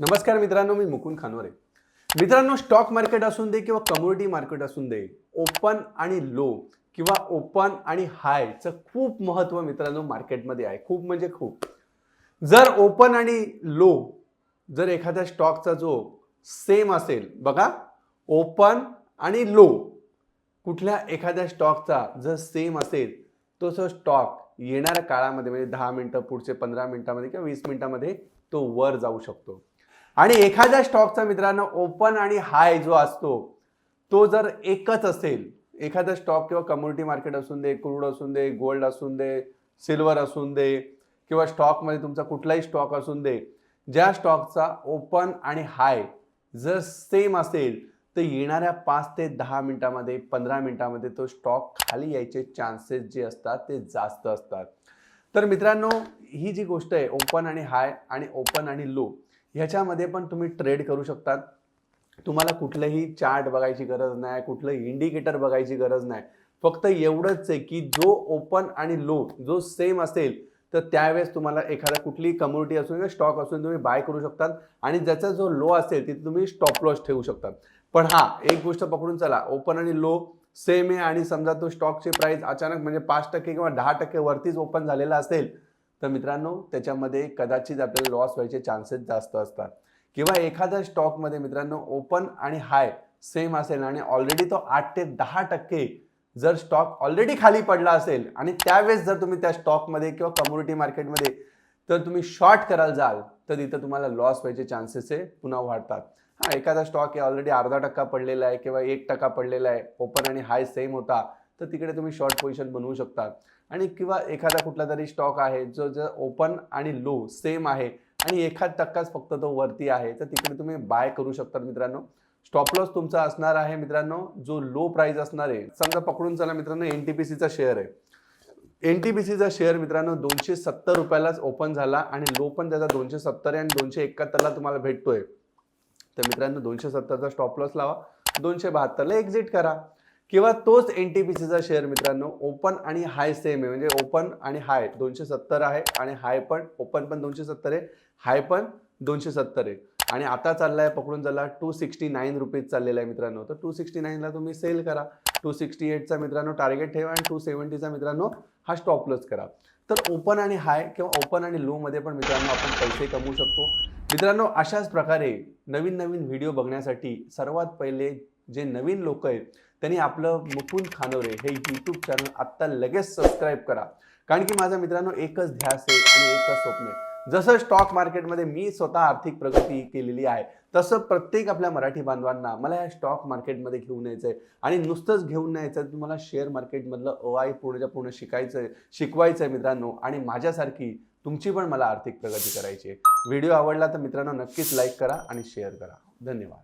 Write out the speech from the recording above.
नमस्कार मित्रांनो मी मुकुंद खानोरे मित्रांनो स्टॉक मार्केट असून दे किंवा कम्युनिटी मार्केट असून दे ओपन आणि लो किंवा ओपन आणि हायचं खूप महत्त्व मित्रांनो मार्केटमध्ये आहे. खूप म्हणजे खूप. जर ओपन आणि लो जर एखाद्या स्टॉकचा जो सेम असेल बघा ओपन आणि लो कुठल्या एखाद्या स्टॉकचा जर सेम असेल तो जो स्टॉक येणाऱ्या काळामध्ये म्हणजे दहा मिनटं पुढचे पंधरा मिनटामध्ये किंवा वीस मिनिटामध्ये तो वर जाऊ शकतो. आणि एखाद्या स्टॉकचा मित्रांनो ओपन आणि हाय जो असतो तो जर एकच असेल एखादा स्टॉक किंवा कम्युनिटी मार्केट असून दे क्रूड असून दे गोल्ड असून दे सिल्वर असून दे किंवा स्टॉकमध्ये तुमचा कुठलाही स्टॉक असून दे ज्या स्टॉकचा ओपन आणि हाय जर सेम असेल तर येणाऱ्या पाच ते दहा मिनिटामध्ये पंधरा मिनिटामध्ये तो स्टॉक खाली यायचे चान्सेस जे असतात ते जास्त असतात. तर मित्रांनो ही जी गोष्ट आहे ओपन आणि हाय आणि ओपन आणि लो ह्याच्यामध्ये पण तुम्ही ट्रेड करू शकतात. तुम्हाला कुठलंही चार्ट बघायची गरज नाही कुठलं इंडिकेटर बघायची गरज नाही. फक्त एवढंच आहे की जो ओपन आणि लो जो सेम असेल तर त्यावेळेस तुम्हाला एखादा कुठली कम्युनिटी असून किंवा स्टॉक असून तुम्ही बाय करू शकतात. आणि ज्याचा जो लो असेल तिथे तुम्ही स्टॉप लॉस ठेवू शकतात. पण हा एक गोष्ट पकडून चला. ओपन आणि लो सेम आहे. आणि समजा तो स्टॉकची प्राईस अचानक म्हणजे पाच टक्के किंवा दहा टक्के वरतीच ओपन झालेला असेल तर मित्रांनो त्याच्यामध्ये कदाचित आपल्याला लॉस व्हायचे चान्सेस जास्त असतात. किंवा एखाद्या स्टॉकमध्ये मित्रांनो ओपन आणि हाय सेम असेल आणि ऑलरेडी तो आठ ते दहा टक्के जर स्टॉक ऑलरेडी खाली पडला असेल आणि त्यावेळेस जर तुम्ही त्या स्टॉकमध्ये किंवा कम्युनिटी मार्केटमध्ये तर तुम्ही शॉर्ट कराल जाल तर तिथं तुम्हाला लॉस व्हायचे चान्सेस आहे पुन्हा वाढतात. हा एखादा स्टॉक हे ऑलरेडी अर्धा टक्का पडलेला आहे किंवा एक टक्का पडलेला आहे ओपन आणि हाय सेम होता तर तिकडे तुम्ही शॉर्ट पोझिशन बनवू शकता. आणि किंवा एखादा कुठला तरी स्टॉक आहे जो जर ओपन आणि लो सेम आहे आणि एखाद टक्काच फक्त तो वरती आहे तर तिकडे तुम्ही बाय करू शकता मित्रांनो. स्टॉप लॉस तुमचा असणार आहे मित्रांनो जो लो प्राइस असणार आहे. समजा पकडून चला मित्रांनो एन टी पी सीचा शेअर आहे. एन टी पी सीचा शेअर मित्रांनो दोनशे सत्तर रुपयालाच ओपन झाला आणि लो पण त्याचा दोनशे सत्तर आहे आणि दोनशे एकाहत्तरला तुम्हाला भेटतोय. तर मित्रांनो दोनशे सत्तरचा स्टॉप लॉस लावा. दोनशे बहात्तरला एक्झिट करा. किंवा तोच एन टी पी सीचा शेअर मित्रांनो ओपन आणि हाय सेम आहे. म्हणजे ओपन आणि हाय दोनशे सत्तर आहे आणि हाय पण ओपन पण दोनशे सत्तर आहे हाय पण दोनशे सत्तर आहे. आणि आता चाललाय पकडून झाला टू सिक्स्टी नाईन रुपीज चाललेला आहे मित्रांनो. तर टू सिक्स्टी नाईनला तुम्ही सेल करा. टू सिक्स्टी एटचा मित्रांनो टार्गेट ठेवा आणि टू सेवन्टीचा मित्रांनो हा स्टॉप लॉस करा. तर ओपन आणि हाय किंवा ओपन आणि लोमध्ये पण मित्रांनो आपण पैसे कमवू शकतो. मित्रांनो अशाच प्रकारे नवीन नवीन व्हिडिओ बघण्यासाठी सर्वात पहिले जे नवीन लोक आहेत त्यांनी आपलं मुकुंद खानोरे हे यूट्यूब चॅनल आत्ता लगेच सबस्क्राईब करा. कारण की माझा मित्रांनो एकच ध्यास आहे आणि एकच स्वप्न आहे. जसं स्टॉक मार्केटमध्ये मी स्वतः आर्थिक प्रगती केलेली आहे तसं प्रत्येक आपल्या मराठी बांधवांना मला या स्टॉक मार्केटमध्ये घेऊन यायचं आहे आणि नुसतंच घेऊन यायचं आहे तुम्हाला शेअर मार्केटमधलं अ आय पूर्णच्या पूर्ण शिकायचं आहे शिकवायचं आहे मित्रांनो. आणि माझ्यासारखी तुमची पण मला आर्थिक प्रगती करायची आहे. व्हिडिओ आवडला तर मित्रांनो नक्कीच लाईक करा आणि शेअर करा. धन्यवाद.